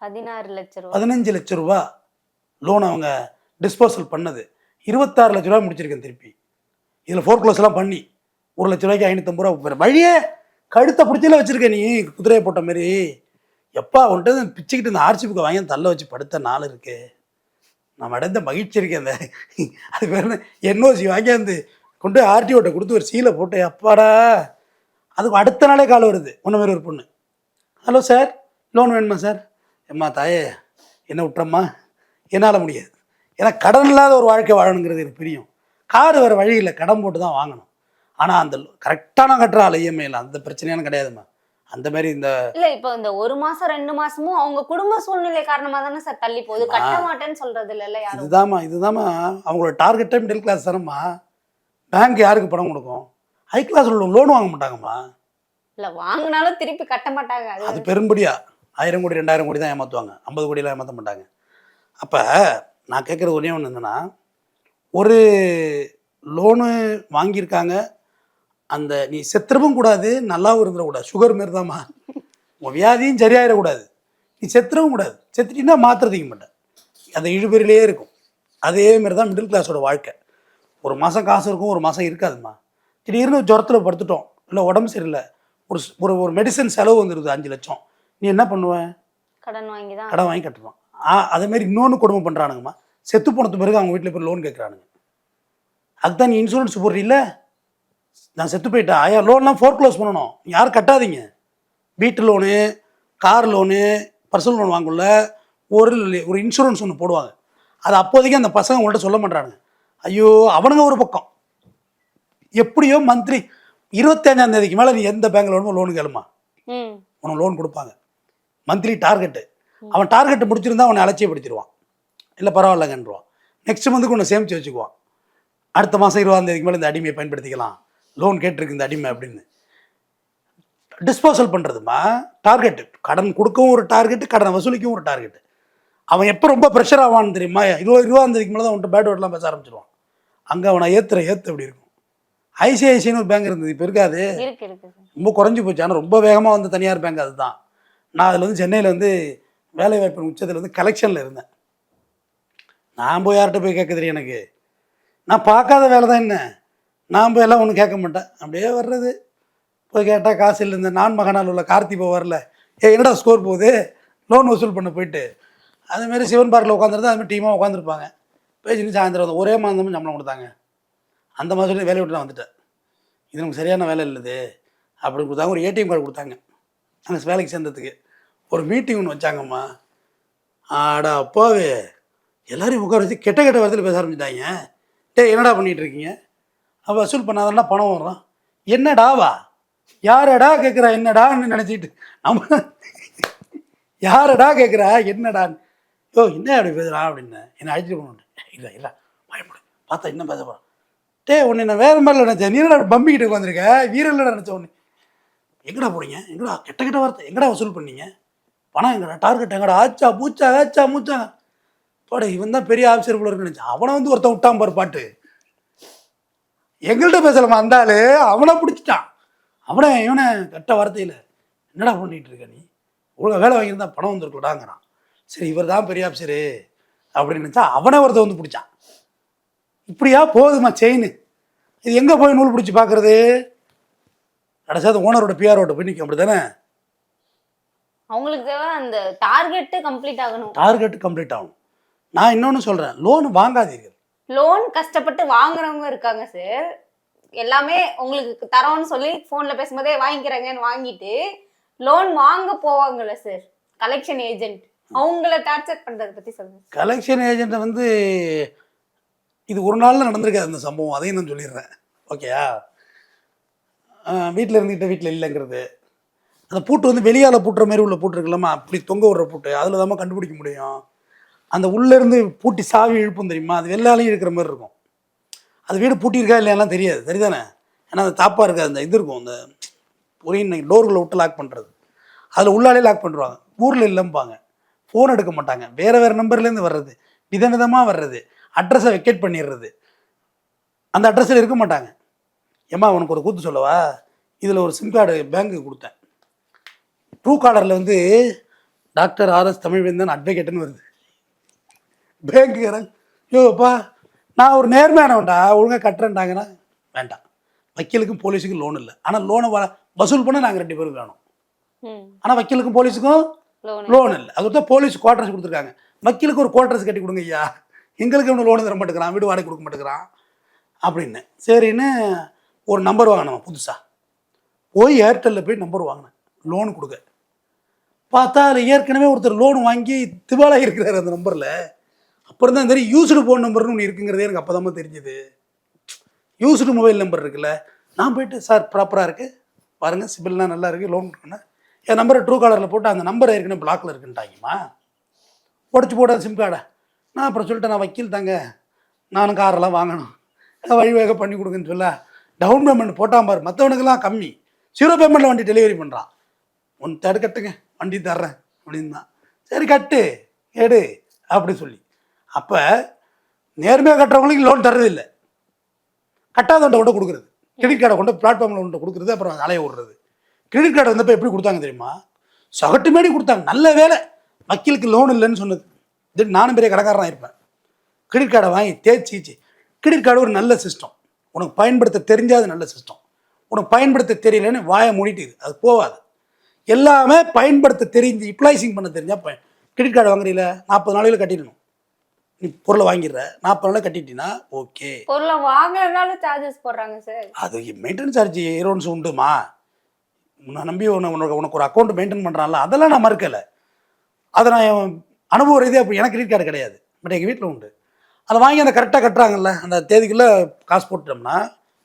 பதினாறு லட்ச ரூபா. பதினஞ்சு லட்ச ரூபா லோன் அவங்க டிஸ்போசல் பண்ணது. இருபத்தாறு லட்ச ரூபா முடிச்சிருக்கேன் திருப்பி. இதில் ஃபோர் எல்லாம் பண்ணி ஒரு லட்ச ரூபாய்க்கு ஐநூற்றம்பது ரூபா வேறு வழியே கழுத்தை பிடிச்சில வச்சிருக்க நீ குதிரையை போட்ட மாதிரி எப்பா உன்ட்டு பிச்சுக்கிட்டு இந்த ஆர்சி புக்கை வாங்கி தள்ள வச்சு படுத்த நாள் இருக்கு. நான் அடைந்த மகிழ்ச்சி இருக்கேன் அந்த. அது பேர் என்ஓசி வாங்கியாந்து கொண்டு ஆர்டிஓட்ட கொடுத்து ஒரு சீலை போட்டு அப்பாடா. அதுக்கு அடுத்த நாளே கால் வருது. உன்ன மாதிரி ஒரு பொண்ணு. Hello sir. லோன் வேணுமா சார்? எம்மா தாயே என்ன விட்டுறம்மா என்னால் முடியாது. ஏன்னா கடன் இல்லாத ஒரு வாழ்க்கை வாழணுங்கிறது எனக்கு பிரியும். கார் வேறு வழி இல்லை கடன் போட்டு தான் வாங்கணும். ஆனால் அந்த கரெக்டாக நான் கட்டுற இஎம்ஐயில் அந்த பிரச்சனையான கிடையாதும்மா. அந்த மாதிரி இந்த இல்ல இப்போ இந்த ஒரு மாசம் ரெண்டு மாசமும் அவங்க குடும்ப சூழ்நிலை காரணமா தானே சார் தள்ளி போகுது. கட்ட மாட்டேன்னு சொல்றது இல்ல யாரும்? இதுதாம்மா இதுதாம்மா. அவங்களோட டார்கெட்டே மிடில் கிளாஸ் தானம்மா. பேங்க் யாருக்கு பணம் கொடுக்கும்? ஹை கிளாஸ் உள்ள லோன் வாங்க மாட்டாங்கம்மா. இல்ல வாங்கினாலும் திருப்பி கட்ட மாட்டாங்க. அது பெரும்படியா. ஆயிரம் கோடி ரெண்டாயிரம் கோடி தான் ஏமாற்றுவாங்க ஐம்பது கோடியெலாம் ஏமாற்ற மாட்டாங்க. அப்போ நான் கேட்குறது ஒன்றே ஒன்று என்னென்னா ஒரு லோனு வாங்கியிருக்காங்க. அந்த நீ செத்துறவும் கூடாது நல்லாவும் இருந்துடக்கூடாது சுகர் மாரி தாம்மா உன் வியாதியும் சரியாயிடக்கூடாது நீ செத்துறவும் கூடாது. செத்துட்டீங்கன்னா மாத்திரதிக்க மாட்டேன் அந்த இழுபறியிலே இருக்கும். அதே மாதிரி தான் மிடில் கிளாஸோட வாழ்க்கை. ஒரு மாதம் காசு இருக்கும் ஒரு மாதம் இருக்காதும்மா. திடீர்னு ஜுரத்தில் படுத்துட்டோம். இல்லை உடம்பு சரியில்லை. ஒரு ஒரு ஒரு மெடிசன் செலவு வந்துடுது அஞ்சு லட்சம். நீ என்ன பண்ணுவேன் கடன் வாங்கி தான் கடன் வாங்கி கட்டுறோம் ஆ அதே மாதிரி இன்னொன்று கொடுமை பண்ணுறானுங்கம்மா செத்து போனது பிறகு அவங்க வீட்டில் போய் லோன் கேட்குறானுங்க அதுதான் நீ இன்சூரன்ஸ் போடுறீல்ல? நான் செத்து போயிட்டேன் ஐயா லோன்லாம் ஃபோர் க்ளோஸ் பண்ணணும். யாரும் கட்டாதீங்க. வீட்டு loan car loan personal loan வாங்கல ஒரு ஒரு இன்சூரன்ஸ் ஒன்று போடுவாங்க. அது அப்போதைக்கு அந்த பசங்க உங்கள்கிட்ட சொல்ல மாட்டானுங்க. ஐயோ அவனுங்க ஒரு பக்கம். எப்படியோ மந்த்லி இருபத்தஞ்சாம் தேதிக்கு மேலே நீ எந்த பேங்க்ல வேணுமோ லோனு கேளுமா உனக்கு லோன் கொடுப்பாங்க. மந்த்லி டார்கெட்டு அவன் டார்கெட்டு முடிச்சிருந்தா அவனை அலட்சியப்படுத்திடுவான் இல்லை பரவாயில்லங்கன்றுவான். நெக்ஸ்ட் மந்த்துக்கு உன்னை சேமித்து வச்சுக்குவான். அடுத்த மாதம் இருபதாம் தேதிக்கு மேலே இந்த அடிமையை பயன்படுத்திக்கலாம். லோன் கேட்டிருக்கு இந்த அடிமை அப்படின்னு. டிஸ்போசல் பண்ணுறதுமா டார்கெட்டு கடன் கொடுக்கவும் ஒரு டார்கெட்டு கடனை வசூலிக்கவும் ஒரு டார்கெட்டு அவன் எப்போ ரொம்ப ப்ரெஷர் ஆவான்னு தெரியுமா? இருபது இருபதாம் தேதிக்கு மேலே தான் அவன்கிட்ட பேட் வேர்ட்லாம் பேச ஆரம்பிச்சிருவான். அங்கே அவனை ஏற்றுற ஏற்று அப்படி இருக்கும்? ஐசிஐசின்னு ஒரு பேங்க் இருந்தது இப்போ இருக்காது? ரொம்ப குறைஞ்சி போச்சு. ஆனால் ரொம்ப வேகமாக வந்து தனியார் பேங்க் அதுதான். நான் அதில் வந்து சென்னையில் வந்து வேலை வாய்ப்பு உச்சத்தில் வந்து கலெக்ஷனில் இருந்தேன். நான் போய் யார்கிட்ட போய் கேட்க தெரியும் எனக்கு. நான் பார்க்காத வேலை தான் என்ன? நான் போய் எல்லாம் ஒன்றும் கேட்க மாட்டேன். அப்படியே வர்றது. போய் கேட்டால் காசு இல்லை இந்த நான் மகனால் உள்ள கார்த்தி வரல. ஏ என்னடா ஸ்கோர் போகுது? லோன் வசூல் பண்ண போயிட்டு. அதுமாரி சிவன் பார்க்கில் உட்காந்துருந்தா அதுமாதிரி டீமாக உட்காந்துருப்பாங்க பேசிட்டு சாயந்தரம் வந்து ஒரே மாதமும் சம்பளம் கொடுத்தாங்க. அந்த மாதத்துல வேலையை விட்டு நான் வந்துட்டேன். இது நமக்கு சரியான வேலை இல்லது. அப்படின்னு கொடுத்தாங்க. ஒரு ஏடிஎம் கார்டு கொடுத்தாங்க. நாங்கள் வேலைக்கு சேர்ந்ததுக்கு. ஒரு மீட்டிங் ஒன்று வச்சாங்கம்மா. ஆடா அப்பாவே. எல்லாரையும் உட்கார வச்சு கெட்ட கெட்ட வார்த்தையில் பேச ஆரம்பிச்சிட்டாங்க. டே என்னடா பண்ணிகிட்ருக்கீங்க இருக்கீங்க? அவள் வசூல் பண்ணாதான் பணம் வரும். என்னடாவா யாரடா கேட்குறா என்னடான்னு நினச்சிட்டு. நம்ம யாரடா கேட்குறா என்னடான்னு. யோ என்ன அப்படி பேசுகிறா அப்படின்னு என்னை அழைச்சிட்டு போகணும் இல்லை இல்லை பயப்படு பார்த்தா இன்னும் பேச போகிறோம் டே உன்னை நான் வேறு மாதிரி நினச்சேன். நீ பம்பிக்கிட்டு உட்காந்துருக்க வீரல்ல நினச்ச உன்னை. எங்கடா போறீங்க எங்கடா? கெட்ட கெட்ட வார்த்தை. எங்கடா வசூல் பண்ணீங்க? பணம் எங்கடா? டார்கெட் எங்கடா? ஆச்சா பூச்சா ஆச்சா மூச்சா போட இவன் தான் பெரிய ஆஃபீஸர் போல இருக்குன்னு நினச்சேன். அவனை வந்து ஒருத்தன் விட்டான் பாரு பாட்டு. எங்கள்கிட்ட பேசலாமா ஆளு அவனை பிடிச்சிட்டான். அவனை இவனை கெட்ட வார்த்தையில் என்னடா பண்ணிட்டு இருக்க நீ? ஒழுங்கா வேலை வாங்கியிருந்தா பணம் வந்துருக்கலாங்கிறான் சரி இவர் தான் பெரிய ஆஃபீஸரு அப்படின்னு நினச்சா அவனை ஒருத்தன் வந்து பிடிச்சான். இப்படியா? போகுதுமா செயின் இது எங்கே போய் நூல் பிடிச்சி பார்க்குறது கடைசியாக அந்த ஓனரோட பிஆரோட்ட போய் நிற்கும் அப்படி தானே அவங்களுக்கு தேவை அந்த டார்கெட்டு கம்ப்ளீட் ஆகணும். டார்கெட் கம்ப்ளீட் ஆகும் நான் இன்னொன்று சொல்கிறேன் லோன் வாங்காதீர்கள். லோன் கஷ்டப்பட்டு வாங்குறவங்க இருக்காங்க சார் எல்லாமே உங்களுக்கு தரோன்னு சொல்லி ஃபோனில் பேசும்போதே வாங்கிக்கிறாங்கன்னு வாங்கிட்டு லோன் வாங்க போவாங்கல்ல சார் கலெக்ஷன் ஏஜென்ட் அவங்கள டார்ச்சர் பண்ணுறதை பற்றி சொல்லுங்கள் கலெக்ஷன் ஏஜென்ட்டை வந்து இது ஒரு நாளில் நடந்திருக்காது அந்த சம்பவம். அதையும் நான் சொல்லிடுறேன். ஓகேயா வீட்டில் இருந்துக்கிட்ட வீட்டில் இல்லைங்கிறது. அந்த பூட்டு வந்து வெளியால் பூட்டுற மாதிரி உள்ள பூட்டு இருக்குல்லம்மா. அப்படி தொங்க விடுற பூட்டு. அதில் தான் கண்டுபிடிக்க முடியும். அந்த உள்ளேருந்து பூட்டி சாவி இழுப்பும் தெரியுமா? அது வெள்ளாலையும் இருக்கிற மாதிரி இருக்கும். அது வீடு பூட்டியிருக்கா இல்லையாலாம் தெரியாது. சரிதானே? ஏன்னா அந்த தாப்பாக இருக்காது. அந்த இது இருக்கும். அந்த பொறியின் டோர்களை விட்டு லாக் பண்ணுறது அதில் உள்ளாலே லாக் பண்ணுறாங்க ஊரில் இல்லைம்பாங்க. ஃபோன் எடுக்க மாட்டாங்க. வேறு வேறு நம்பர்லேருந்து வர்றது. விதவிதமாக வர்றது. அட்ரஸை வெக்கேட் பண்ணிடுறது. அந்த அட்ரஸில் இருக்க மாட்டாங்க. ஏம்மா உனக்கு ஒரு கூத்து சொல்லவா? இதில் ஒரு சிம் கார்டு பேங்க்குக்கு கொடுத்தேன். ட்ரூ காலரில் வந்து டாக்டர் ஆர்எஸ் தமிழ்வேந்தன் அட்வொகேட்டுன்னு வருது. பேங்க்குக்காரன் யோப்பா நான் ஒரு நேர்மையானவன்டா ஒழுங்காக கட்டுறேன்டாங்கன்னா வேண்டாம். வக்கீலுக்கும் போலீஸுக்கும் லோன் இல்லை. ஆனால் லோனை வ வசூல் பண்ண நாங்கள் ரெண்டு பேரும் வேணும். ஆனால் வக்கீலுக்கும் போலீஸுக்கும் லோன் லோன் இல்லை. அது தான் போலீஸ் குவார்டர்ஸ் கொடுத்துருக்காங்க. வக்கீலுக்கு ஒரு குவார்டர்ஸ் கட்டி கொடுங்க ஐயா. எங்களுக்கு இவனு லோன் தர மாட்டேங்கிறான். வீடு வாடகை கொடுக்க மாட்டேங்கிறான். அப்படின்னு. சரின்னு ஒரு நம்பர் வாங்கினோம் புதுசாக போய் ஏர்டெல்லில் போய் நம்பர் வாங்கினேன். லோன் கொடுக்க. பார்த்தா அதில் ஏற்கனவே ஒருத்தர் லோன் வாங்கி திவாலாக இருக்கிறார் அந்த நம்பரில் அப்புறம் தான் தெரியும் யூஸ்டு ஃபோன் நம்பர்னு ஒன்று இருக்குங்கிறதே எனக்கு அப்போ தான் தெரிஞ்சுது. யூஸ்டு மொபைல் நம்பர் இருக்குல்ல நான் போயிட்டு சார் ப்ராப்பராக இருக்குது பாருங்கள் சிபில்லாம் நல்லா இருக்குது லோன் கொடுக்கணும் என் நம்பரை ட்ரூ காலரில் போட்டு அந்த நம்பர் ஏற்கனவே பிளாக்ல இருக்குன்ட்டாங்கம்மா. உடச்சி போட சிம் கார்டை நான் அப்புறம் சொல்லிட்டேன் நான் வக்கீல் தாங்க. நானும் காரெல்லாம் வாங்கணும். வழிவேக பண்ணி கொடுங்கன்னு சொல்ல டவுன் பேமெண்ட் போட்டான் பாரு. மற்றவனுக்கெல்லாம் கம்மி. ஜீரோ பேமெண்ட்டில் வண்டி டெலிவரி பண்ணுறான் ஒன் தேர்டு கட்டுங்க. வண்டி தர்றேன். அப்படின்னு தான் சரி கட்டு. எடு. அப்படி சொல்லி. அப்போ நேர்மையாக கட்டுறவங்களுக்கு லோன் தர்றதில்லை. கட்டாதவன்ட்ட கொண்டு கொடுக்குறது. கிரெடிட் கார்டை கொண்டு பிளாட்ஃபார்மில் கொண்டு கொடுக்குறது அப்புறம் அலைய விடுறது. கிரெடிட் கார்டு வந்தப்போ எப்படி கொடுத்தாங்க தெரியுமா? சகட்டு மாடி கொடுத்தாங்க. நல்ல வேலை. வக்கீலுக்கு லோன் இல்லைன்னு சொன்னது. இது நானும் பெரிய கடைக்காரனாக இருப்பேன். கிரெடிட் கார்டை வாங்கி தேய்ச்சிச்சு கிரெடிட் கார்டு ஒரு நல்ல சிஸ்டம் உனக்கு பயன்படுத்த தெரிஞ்சாது நல்ல சிஸ்டம் உனக்கு பயன்படுத்த தெரியலன்னு வாயை மூடிட்டு அது போகாது. எல்லாமே பயன்படுத்த தெரிஞ்சு இப்ளைசிங் பண்ண தெரிஞ்சா கிரெடிட் கார்டு வாங்குறீல? நாற்பது நாளையில் கட்டிடணும். நீ பொருளை வாங்கிடுற. நாற்பது நாளில் கட்டிட்டீங்கன்னா ஓகே. பொருளை வாங்குறதுனால சார்ஜஸ் போடுறாங்க சார் அது மெயின்டெனன்ஸ் சார்ஜ் ஏரோன்ஸ் உண்டுமா? உன்னை நம்பி உன உனக்கு உனக்கு ஒரு அக்கௌண்ட் மெயின்டைன் பண்ணுறான்ல அதெல்லாம் நான் மறுக்கலை. அதை நான் அனுபவ ரீதியாக அப்படி எனக்கு கிரெடிட் கார்டு கிடையாது. பட் எங்கள் வீட்டில் உண்டு. அதை வாங்கி அந்த கரெக்டாக கட்டுறாங்கல்ல அந்த தேதிக்குள்ளே காசு போட்டுட்டோம்னா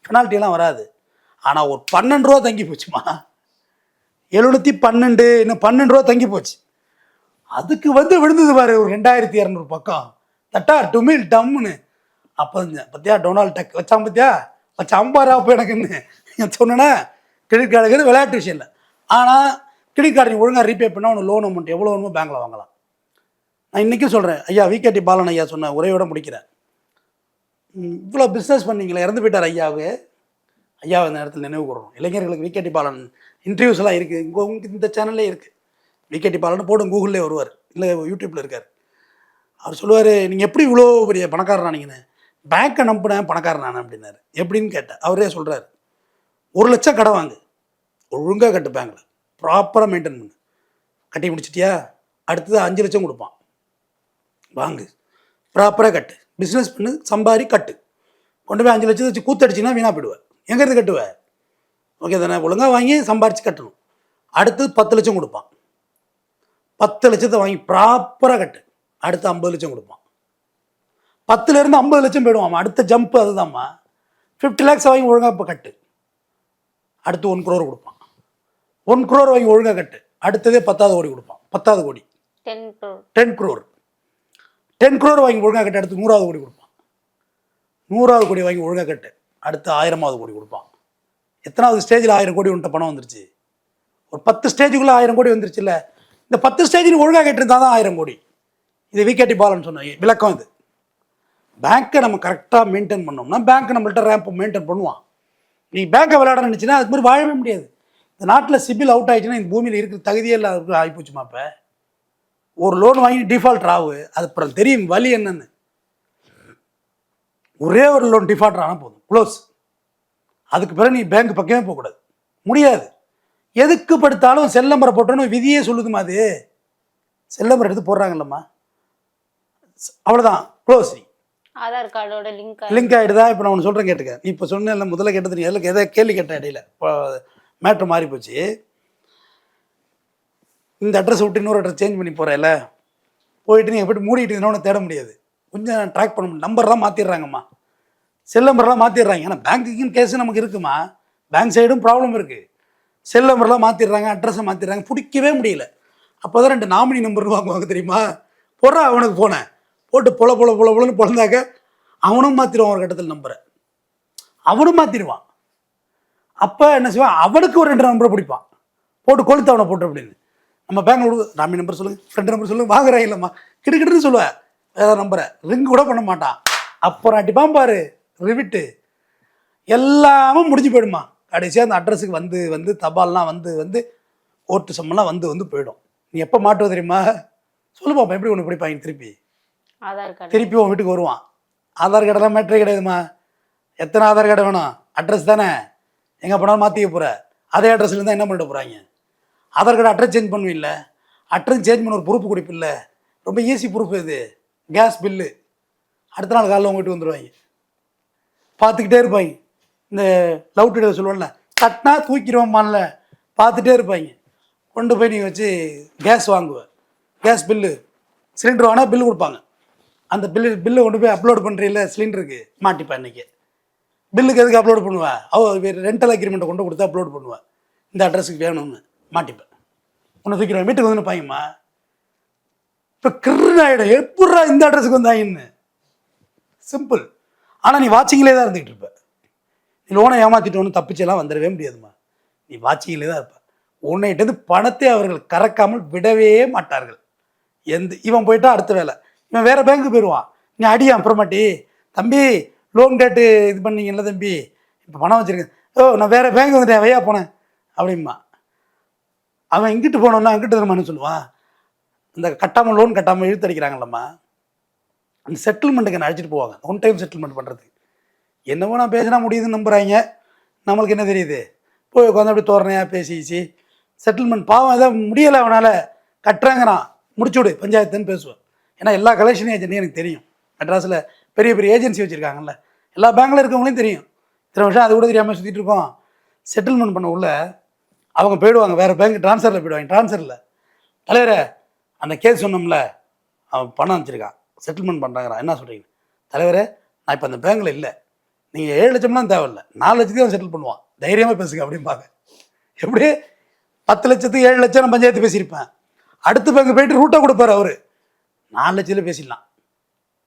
பெனால்ட்டியெல்லாம் வராது. ஆனால் ஒரு பன்னெண்டு ரூபா தங்கி போச்சுமா? எழுநூற்றி பன்னெண்டு இன்னும் பன்னெண்டு ரூபா தங்கி போச்சு. அதுக்கு வந்து விழுந்தது பாரு ஒரு ரெண்டாயிரத்தி இரநூறு பக்கம். தட்டா டுமில் டம்முன்னு. அப்போ பத்தியா டொனால்ட் டக் வச்சான் பத்தியா? வச்சா அம்பாரா அப்போ எனக்குன்னு. சொன்னேன்னா கிரெடிட் கார்டுங்கிறது விளையாட்டு விஷயம் இல்லை. ஆனால் கிரெடிட் கார்டு நீ ஒழுங்காக ரீபே பண்ணால் உனக்கு லோன் அமௌண்ட் எவ்வளோ வேணுமோ பேங்க்கில் வாங்கலாம். நான் இன்றைக்கும் சொல்கிறேன் ஐயா விகேடி பாலன் ஐயா சொன்ன உரையோட முடிக்கிறேன். இவ்வளோ பிஸ்னஸ் பண்ணீங்களே இறந்து போயிட்டார் ஐயாவுக்கு ஐயா இந்த நேரத்தில் நினைவு கூறணும். இளைஞர்களுக்கு விகேடி பாலன் இன்டர்வியூஸ்லாம் இருக்குது இங்கே உங்களுக்கு இந்த சேனல்லே இருக்குது விகேடி பாலன் போடும் கூகுளில் வருவார். இல்லை யூடியூப்பில் இருக்கார். அவர் சொல்லுவார் நீங்கள் எப்படி இவ்வளோ பெரிய பணக்காரனானீங்கன்னு பேங்க்கை நம்பினேன் பணக்காரனானே அப்படின்னாரு. எப்படின்னு கேட்டேன் அவரே சொல்கிறாரு ஒரு லட்சம் கடை வாங்கு ஒழுங்காக கட்டு பேங்க்கில் ப்ராப்பராக மெயின்டைன் பண்ணு. கட்டி முடிச்சிட்டியா? அடுத்தது அஞ்சு லட்சம் கொடுப்பான். வாங்கு ப்ராப்பராக கட்டு. பிஸ்னஸ் பண்ணு சம்பாரி கட்டு. கொண்டு போய் அஞ்சு லட்சத்தை வச்சு கூத்தடிச்சின்னா வீணாக போயிடுவேன் எங்கேருந்து கட்டுவேன் ஓகே தானே ஒழுங்காக வாங்கி சம்பாரித்து கட்டணும். அடுத்து பத்து லட்சம் கொடுப்பான். பத்து லட்சத்தை வாங்கி ப்ராப்பராக கட்டு. அடுத்து ஐம்பது லட்சம் கொடுப்பான். பத்துலேருந்து ஐம்பது லட்சம் போயிடுவான். அடுத்த ஜம்ப் அதுதாம்மா ஃபிஃப்டி லேக்ஸ் வாங்கி ஒழுங்காக இப்போ கட்டு. அடுத்து ஒன் குரோர் கொடுப்பான். ஒன் குரோர் வாங்கி ஒழுங்காக கட்டு. அடுத்ததே பத்தாவது கோடி கொடுப்பான். பத்தாவது கோடி. டென் க்ரோர் டென் குரோர் வாங்கி ஒழுங்காக கட்டு. அடுத்து நூறாவது கோடி கொடுப்பான். நூறாவது கோடி வாங்கி ஒழுங்காக கட்டு. அடுத்து ஆயிரமாவது கோடி கொடுப்பான். எத்தனாவது ஸ்டேஜில் ஆயிரம் கோடி உன்ட்ட பணம் வந்துருச்சு? ஒரு பத்து ஸ்டேஜுக்குள்ளே ஆயிரம் கோடி வந்துருச்சுல்ல? இந்த பத்து ஸ்டேஜில் ஒழுங்காக கட்டிருந்தா தான் ஆயிரம் கோடி. இது விகேடி பாலன் சொன்ன விளக்கம் இது. பேங்க்கை நம்ம கரெக்டாக மெயின்டைன் பண்ணோம்னா பேங்க் நம்மள்ட்ட ரேம்ப் மெயின்டைன் பண்ணுவான். நீ பேங்க்கை விளையாட நினச்சின்னா அது மாதிரி வாழவே முடியாது. இந்த நாட்டில் சிபில் அவுட் ஆகிடுச்சுன்னா இந்த பூமியில் இருக்கிற தகுதியே இல்லாத ஆகிப்போச்சுமா இப்போ ஒரு லோன் வாங்கி டிஃபால்ட் ஆகு. அது அப்புறம் தெரியும் வழி என்னன்னு. ஒரே ஒரு லோன் டிஃபால்ட் ஆனால் போதும். க்ளோஸ் அதுக்கு பிறகு நீ பேங்க் பக்கமே போகக்கூடாது. முடியாது. எதுக்கு படுத்தாலும் செல்லம்பரை போட்டோன்னு விதியே சொல்லுதுமா அது? செல்லம்பரை எடுத்து போடுறாங்கல்லம்மா. அவ்வளோதான் க்ளோஸ் நீ ஆதார் கார்டோட லிங்க் லிங்க் ஆகிடுதா இப்போ நான் ஒன்று சொல்கிறேன் கேட்டுக்க. இப்போ சொன்னேன்ல முதல்ல கேட்டது நீ எதில் எதை கேள்வி கேட்ட இடையில. மேட்ரு மாறி போச்சு. இந்த அட்ரஸ் விட்டு இன்னொரு அட்ரஸ் சேஞ்ச் பண்ணி போகிறேல்ல போயிட்டு நீ எப்படி மூடிட்டு இருந்தோன்னு தேட முடியாது. கொஞ்சம் ட்ராக் பண்ண முடியும். நம்பர்லாம் மாற்றிடுறாங்கம்மா செல் நம்பர்லாம் மாற்றிடுறாங்க ஏன்னா பேங்க்குன்னு கேஸ் நமக்கு இருக்குமா? பேங்க் சைடும் ப்ராப்ளம் இருக்குது செல் நம்பர்லாம் மாற்றிடுறாங்க அட்ரஸை மாற்றிடுறாங்க பிடிக்கவே முடியல. அப்போ தான் ரெண்டு நாமினி நம்பர் வாங்குவாங்க தெரியுமா? போடுறா அவனுக்கு போனேன். போட்டு பொல பொல பொல பொலன்னு பொழந்தாக்க அவனும் மாற்றிடுவான் ஒரு கட்டத்தில் நம்பரை அவனும் மாற்றிடுவான் அப்போ என்ன செய்வான்? அவனுக்கு ஒரு ரெண்டு நம்பரை பிடிப்பான். போட்டு கொளுத்து அவனை போட்டு அப்படின்னு. நம்ம பேங்க் கொடு ராமி நம்பர் சொல்லுங்கள் ஃப்ரெண்டு நம்பர் சொல்லுங்கள் வாங்குறேன் இல்லைம்மா. கிடுக்கிட்டுன்னு சொல்லுவேன் வேற நம்பரை ரிங் கூட பண்ண மாட்டான். அப்புறம் அடிப்பான் பாரு. ரிவிட்டு எல்லாமும் முடிஞ்சு போயிடுமா. கடைசியாக அந்த அட்ரஸுக்கு வந்து வந்து தபால்லாம் வந்து வந்து ஓட்டு சம்மெல்லாம் வந்து வந்து போயிடும். நீ எப்போ மாட்டுவ தெரியுமா? சொல்லு பாப்பா எப்படி ஒன்று பிடிப்பாங்க திருப்பி? ஆதார் கார்டு திருப்பி உன் வீட்டுக்கு வருவான். ஆதார் கார்டெல்லாம் மேட்ரே கிடையாதுமா எத்தனை ஆதார் கார்டு வேணும்? அட்ரஸ் தானே. எங்கே போனாலும் மாற்றிக்க போகிற அதே அட்ரஸ்ல இருந்தால் என்ன பண்ணிட்டு போகிறாங்க ஆதார் கார்டு அட்ரஸ் சேஞ்ச் பண்ணுவீங்கள அட்ரஸ் சேஞ்ச் பண்ண ஒரு ப்ரூஃப் கொடுப்பில்ல. ரொம்ப ஈஸி ப்ரூஃப் இது. கேஸ் பில்லு அடுத்த நாள் காலையில் உங்கள் வீட்டுக்கு வந்துடுவாங்க பார்த்துக்கிட்டே இருப்பாங்க. இந்த லவ் டுடே சொல்லுவோம்ல தட்டினா தூக்கிடுவோம்மான்ல. பார்த்துட்டே இருப்பாங்க. கொண்டு போய் நீங்கள் வச்சு கேஸ் வாங்குவ. கேஸ் பில்லு சிலிண்டர் வாங்கினா பில்லு கொடுப்பாங்க. அந்த பில்லு பில்லை கொண்டு போய் அப்லோட் பண்ணுறீல்ல சிலிண்டருக்கு மாட்டிப்பேன் இன்றைக்கி பில்லுக்கு எதுக்கு அப்லோட் பண்ணுவேன் அவ ரெண்டல் அக்ரிமெண்ட்டை கொண்டு கொடுத்து அப்லோட் பண்ணுவேன் இந்த அட்ரஸுக்கு வேணும்னு. மாட்டிப்பேன் உன்னை தூக்கிடுவேன் வீட்டுக்கு வந்து பாயம்மா இப்போ கிருன்னு ஆகிடும் எப்பட்றா இந்த அட்ரஸுக்கு வந்தாங்கன்னு சிம்பிள் ஆனால் நீ வாட்சிங்லேயே தான் இருந்துகிட்டு இருப்ப. நீ லோனை ஏமாற்றிட்டோன்னு தப்பிச்செல்லாம் வந்துடவே முடியாதும்மா. நீ வாட்சிங்லே தான் இருப்ப. உன்னைகிட்டருந்து பணத்தை அவர்கள் கறக்காமல் விடவே மாட்டார்கள். எந்த இவன் போயிட்டா அடுத்த வேலை. இவன் வேற பேங்க்கு போயிடுவான் நீ அடியான் அப்புறமாட்டி தம்பி லோன் கேட்டு இது பண்ணீங்கல்ல தம்பி இப்போ பணம் வச்சிருக்கேன். ஓ நான் வேற பேங்க் வந்துட்டேன் வையா போனேன் அப்படிம்பா. அவன் இங்கிட்டு போனோன்னா அங்கிட்டு தருமான்னு சொல்லுவான் இந்த கட்டாமல் லோன் கட்டாமல் இழுத்தடிக்கிறாங்கல்லம்மா அந்த செட்டில்மெண்ட்டுக்கு நான் அழைச்சிட்டு போவாங்க. ஒன் டைம் செட்டில்மெண்ட் பண்ணுறதுக்கு என்னவோ நான் பேசினா முடியுதுன்னு நம்புகிறாங்க நம்மளுக்கு என்ன தெரியுது? போய் உட்காந்து அப்படி தோரணையாக பேசிச்சு செட்டில்மெண்ட் பாவம் எதாவது முடியலை அவனால். கட்டுறாங்கிறான் முடிச்சு விடு பஞ்சாயத்துன்னு பேசுவேன். ஏன்னா எல்லா கலெக்ஷன் ஏஜென்ட்டையும் எனக்கு தெரியும். மெட்ராஸில் பெரிய பெரிய ஏஜென்சி வச்சுருக்காங்கல்ல. எல்லா பேங்கில் இருக்கவங்களையும் தெரியும். இத்தனை வருஷம் அது கூட தெரியாமல் சுற்றிட்டு இருக்கோம். செட்டில்மெண்ட் பண்ண உள்ள அவங்க போயிடுவாங்க. வேறு பேங்க் ட்ரான்ஸ்ஃபரில் போயிடுவாங்க. ட்ரான்ஸ்ஃபரில் தலைவரே அந்த கேஸ் சொன்னோம்ல. அவன் பணம் வச்சுருக்கான் செட்டில்மெண்ட் பண்ணுறாங்கிறான் என்ன சொல்கிறீங்க தலைவரே நான் இப்போ அந்த பேங்க்கில் இல்லை. நீங்கள் ஏழு லட்சம்லாம் தேவையில்லை. நாலு லட்சத்தையும் அவன் செட்டில் பண்ணுவான். தைரியமாக பேசுங்க அப்படிம்பாங்க. எப்படி? பத்து லட்சத்துக்கு ஏழு லட்சம் நான் பஞ்சாயத்து பேசியிருப்பேன். அடுத்த பேங்க் போயிட்டு ரூட்டை கொடுப்பாரு அவர். நாலு லட்சத்தில் பேசிடலாம்.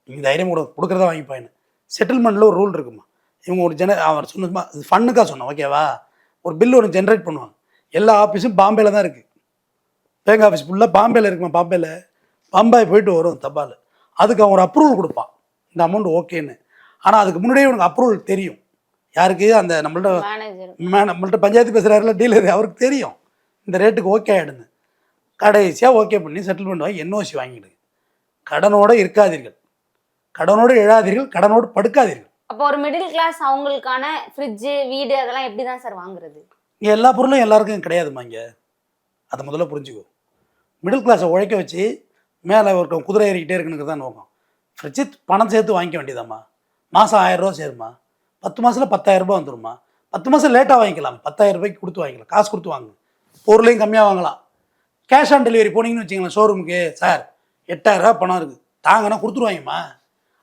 நீங்கள் தைரியம் கொடு கொடுக்குறதா வாங்கிப்பாயின்னு செட்டில்மெண்ட்டில் ஒரு ரூல் இருக்குமா? இவங்க ஒரு ஜென அவர் சொன்னதுமா இது ஃபண்ணுக்காக சொன்னேன் ஓகேவா ஒரு பில் ஒன்று ஜென்ரேட் பண்ணுவாங்க. எல்லா ஆஃபீஸும் பாம்பேல தான் இருக்குது பேங்க் ஆஃபீஸ் ஃபுல்லாக பாம்பேல இருக்குமா பாம்பேல? பம்பாய் போயிட்டு வரும் தபால். அதுக்கு அவன் ஒரு அப்ரூவல் கொடுப்பான். இந்த அமௌண்ட் ஓகேன்னு ஆனால் அதுக்கு முன்னாடியே உனக்கு அப்ரூவல் தெரியும். யாருக்கு? அந்த நம்மள்ட்ட நம்மள்ட்ட பஞ்சாயத்து பேசுகிறாருல டீலர் அவருக்கு தெரியும். இந்த ரேட்டுக்கு ஓகே ஆகிடுன்னு கடைசியாக ஓகே பண்ணி செட்டில்மெண்ட் வாங்கி என்ஓசி வாங்கிடுங்க கடனோடு இருக்காதீர்கள். கடனோடு எழாதீர்கள் கடனோடு படுக்காதீர்கள். அப்போ ஒரு மிடில் கிளாஸ் அவங்களுக்கான ஃப்ரிட்ஜ் வீடு அதெல்லாம் எப்படி தான் சார் வாங்குறது? இங்கே எல்லா பொருளும் எல்லாருக்கும் கிடையாதுமா இங்கே. அதை முதல்ல புரிஞ்சுக்கோ. மிடில் கிளாஸை உழைக்க வச்சு மேலே ஒருத்தன் குதிரை ஏறிக்கிட்டே இருக்குன்னு தான் நோக்கம். ஃப்ரிட்ஜு பணம் சேர்த்து வாங்கிக்க வேண்டியதாம்மா. மாதம் ஆயிரம் ரூபா சேருமா பத்து மாதத்தில் பத்தாயிரம் ரூபாய் வந்துருமா பத்து மாதம் லேட்டாக வாங்கிக்கலாம். பத்தாயிரம் ரூபாய்க்கு கொடுத்து வாங்கிக்கலாம். காசு கொடுத்து வாங்க. பொருளையும் கம்மியாக வாங்கலாம். கேஷ் ஆன் டெலிவரி போனீங்கன்னு வச்சுங்களேன் ஷோரூமுக்கு சார் எட்டாயிரம் ரூபாய் பணம் இருக்குது தாங்கன்னா கொடுத்துருவாங்கம்மா.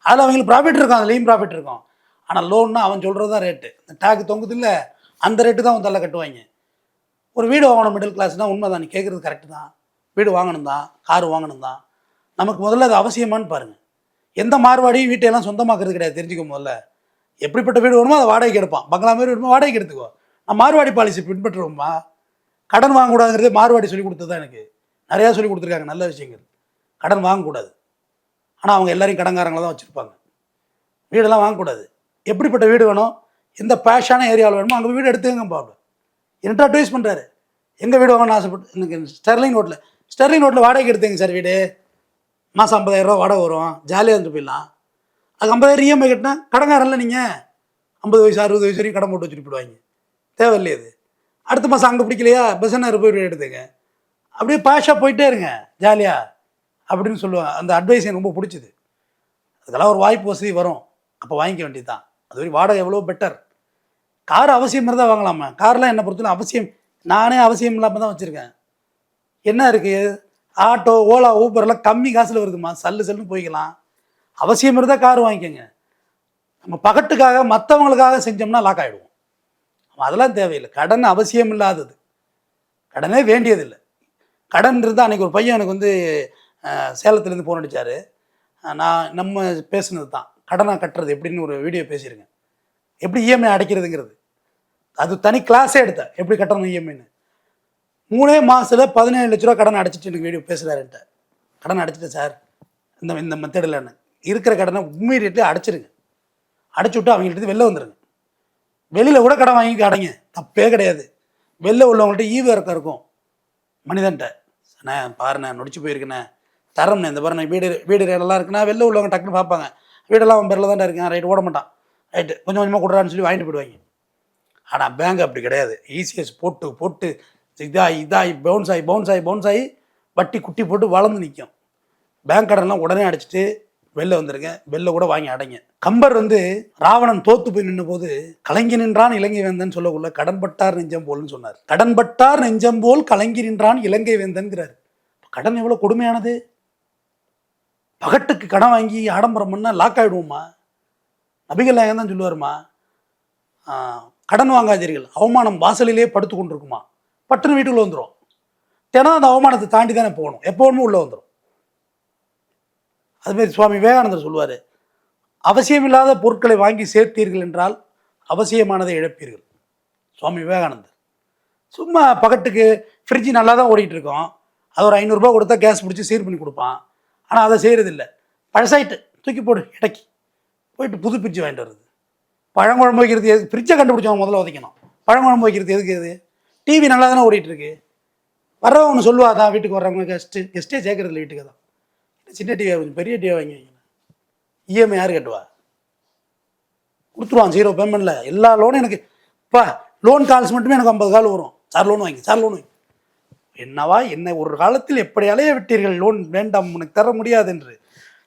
அதில் அவங்களுக்கு ப்ராஃபிட் இருக்கும் அதுலேயும் ப்ராஃபிட் இருக்கும். ஆனால் லோன்னா அவன் சொல்கிறது தான் ரேட்டு இந்த டேக் தொங்குது இல்லை அந்த ரேட்டு தான் அவன் தள்ள கட்டுவாங்க. ஒரு வீடு வாங்கணும் மிடில் கிளாஸ்னால் உண்மை தான் நீ கேட்குறது கரெக்டு தான். வீடு வாங்கணும் தான் கார் வாங்கணும் தான். நமக்கு முதல்ல அது அவசியமான்னு பாருங்கள் எந்த மார்வாடியும் வீட்டையெல்லாம் சொந்தமாக்குறது கிடையாது தெரிஞ்சுக்க முதல்ல. எப்படிப்பட்ட வீடு வேணுமோ அதை வாடகைக்கு எடுப்பான். பங்களா மாதிரி வேணுமோ வாடகைக்கு எடுத்துக்கோ. நான் மார்வாடி பாலிசி பின்பற்றுவோம்மா. கடன் வாங்கக்கூடாதுங்கிறதே மார்வாடி சொல்லி கொடுத்தது தான் எனக்கு. நிறையா சொல்லி கொடுத்துருக்காங்க நல்ல விஷயங்கள். கடன் வாங்கக்கூடாது. ஆனால் அவங்க எல்லாரையும் கடன்காரங்களை தான் வச்சுருப்பாங்க. வீடெல்லாம் வாங்கக்கூடாது. எப்படிப்பட்ட வீடு வேணும்? எந்த பேஷான ஏரியாவில் வேணுமோ அங்கே வீடு எடுத்துங்க பாப்பா என்கிட்ட அட்வைஸ் பண்ணுறாரு எங்கள் வீடு வாங்கணும்னு ஆசைப்பட்டு எனக்கு ஸ்டெர்லிங் ரோட்டில் ஸ்டெர்லிங் ரோட்டில் வாடகைக்கு எடுத்துங்க சார் வீடு? மாதம் ஐம்பதாயிரரூவா வாடகை வரும். ஜாலியாக இருந்துட்டு போயிடலாம். அது ஐம்பதாயிரம் இஎம்ஐ கட்டினா கடங்காரன்ல நீங்கள் ஐம்பது வயசு அறுபது வயசு வரைக்கும் கடன் போட்டு வச்சுட்டு போயிடுவாங்க. தேவையில்லையே அது. அடுத்த மாதம் அங்கே பிடிக்கலையா? பெசனார் போய் எடுத்துங்க அப்படியே பாஷாக போயிட்டே இருங்க. ஜாலியாக அப்படின்னு சொல்லுவாங்க அந்த அட்வைஸ் எனக்கு ரொம்ப பிடிச்சிது. அதுக்கெல்லாம் ஒரு வாய்ப்பு வசதி வரும். அப்போ வாங்கிக்க வேண்டியது தான் அது வரைக்கும் வாடகை எவ்வளோ பெட்டர் கார் அவசியம் இருந்தால் வாங்கலாமா. கார்லாம் என்னை பொறுத்தவரை அவசியம் நானே அவசியம் இல்லாமல் தான் வச்சுருக்கேன். என்ன இருக்குது ஆட்டோ ஓலா ஊபர்லாம் கம்மி காசில் வருதுமா? சல்லு சல்லுன்னு போய்க்கலாம். அவசியம் இருந்தால் கார் வாங்கிக்கோங்க. நம்ம பகட்டுக்காக மற்றவங்களுக்காக செஞ்சோம்னா லாக் ஆகிடுவோம் அதெல்லாம் தேவையில்லை. கடன் அவசியம் இல்லாதது. கடனே வேண்டியதில்லை. கடன் இருந்தால் அன்றைக்கி ஒரு பையன் எனக்கு வந்து சேலத்துலேருந்து ஃபோன் அடித்தார் நான் நம்ம பேசுனது தான். கடனை கட்டுறது எப்படின்னு ஒரு வீடியோ பேசியிருக்கேன். எப்படி இஎம்ஐ அடைக்கிறதுங்கிறது. அது தனி கிளாஸே எடுத்தேன். எப்படி கட்டணும் இஎம்ஐன்னு மூணே மாதத்தில் பதினேழு லட்ச ரூபா கடன் அடைச்சிட்டு எனக்கு வீடியோ பேசுகிறாருன்ட்ட கடன் அடைச்சிட்டேன் சார். இந்த இந்த மெத்தடில் இருக்கிற கடனை இம்மீடியட்லி அடைச்சிருங்க. அடைச்சி விட்டு அவங்கள்ட்ட வெளில வந்துடுங்க வெளியில் கூட கடன் வாங்கி அடைங்க. தப்பே கிடையாது. வெளில உள்ளவங்கள்ட்ட ஈவு இறக்கம் இருக்கும். மனிதன்ட்ட. அண்ணே பாருண்ணே நொடிச்சு போயிருக்கண்ணே. தரம்ண்ணே இந்த பாருங்க வீடு வீடு ரேடெல்லாம் இருக்குன்னா வெளில உள்ளவங்க டக்குன்னு பார்ப்பாங்க. வீடெல்லாம் அவன் பேரில் தான் இருக்கேன் ரைட் ஓட மாட்டான். ரைட்டு கொஞ்சம் கொஞ்சமாக கொடுறான்னு சொல்லி வாங்கிட்டு போயிடுவாங்க. ஆனால் பேங்க் அப்படி கிடையாது. இசிஎஸ் போட்டு போட்டு இதாகி இதாகி பவுன்ஸ் ஆகி பவுன்ஸ் ஆகி பவுன்ஸ் ஆகி வட்டி குட்டி போட்டு வளர்ந்து நிற்கும் பேங்க் கடன்லாம் உடனே அடிச்சிட்டு வெளில வந்துருங்க. வெளில கூட வாங்கி அடைங்க. கம்பர் வந்து ராவணன் தோத்து போய் நின்ற போது கலங்கி நின்றான் இலங்கை வேந்தன் சொல்லக்குள்ள கடன்பட்டார் நெஞ்சம் போல்னு சொன்னார். கடன்பட்டார் நெஞ்சம் போல் கலங்கி நின்றான் இலங்கை வேந்தன்கிறார். கடன் எவ்வளோ கொடுமையானது? பகட்டுக்கு கடன் வாங்கி ஆடம்பரம் பண்ணால் லாக் ஆகிடுவோமா நபிகள் நாயகம் தான் சொல்லுவார்மா கடன் வாங்காதீர்கள் அவமானம் வாசலிலே படுத்து கொண்டிருக்குமா. பட்டுன்னு வீட்டுக்குள்ள வந்துடும் தினம் அந்த அவமானத்தை தாண்டி தானே போகணும். எப்போவுமே உள்ளே வந்துடும் அதுமாரி சுவாமி விவேகானந்தர் சொல்லுவார் அவசியமில்லாத பொருட்களை வாங்கி சேர்த்தீர்கள் என்றால் அவசியமானதை இழப்பீர்கள். சுவாமி விவேகானந்தர். சும்மா பகட்டுக்கு ஃப்ரிட்ஜ் நல்லா தான் ஓடிட்டு இருக்கோம். அது ஒரு ஐநூறுரூபா கொடுத்தா கேஸ் பிடிச்சி சீர் பண்ணி கொடுப்பான். ஆனால் அதை செய்கிறதில்ல பழசாயிட்டு தூக்கி போடு இடைக்கி போயிட்டு புது ஃப்ரிட்ஜ் வாங்கிட்டு வருது பழங்குழம்பு வைக்கிறது எது ஃப்ரிட்ஜை கண்டுபிடிச்சவங்க முதல்ல உதைக்கணும் பழங்குழம்பு வைக்கிறது எதுக்கு எது டிவி நல்லா தானே ஓடிட்டுருக்கு. வர்றவங்க ஒன்று சொல்லுவா தான் வீட்டுக்கு வர்றவங்க கெஸ்ட்டு கெஸ்ட்டே சேர்க்கறதில்ல வீட்டுக்கு தான் சின்ன டிவி கொஞ்சம் பெரிய டிவியாக வாங்கி வைங்க. இஎம்ஐ யார் கட்டுவா? கொடுத்துருவான் ஜீரோ பேமெண்ட்டில் எல்லா லோனும் எனக்கு இப்போ லோன் கால்ஸ் மட்டுமே எனக்கு ஐம்பது கால் வரும். சார் லோன் வாங்கி சார் லோன் வாங்கி. என்னவா? என்னை ஒரு காலத்தில் எப்படி அலைய விட்டீர்கள்? லோன் வேண்டாம் உனக்கு தர முடியாது என்று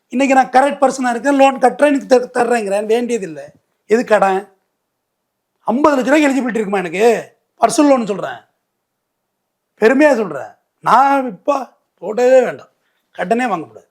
இன்னைக்கு நான் கரெக்ட் பர்சனாக இருக்கேன் லோன் கட்டுறேன் எனக்கு தர தர்றேங்கிறேன் வேண்டியதில்லை. எது கடன் ஐம்பது லட்ச ரூபாய்க்கு எலிஜிபிலிட்டி இருக்குமா எனக்கு? பர்சனல் லோன் சொல்கிறேன் பெருமையாக சொல்கிறேன் நான் இப்போ போட்டதே வேண்டாம். கடனே வாங்கக்கூடாது.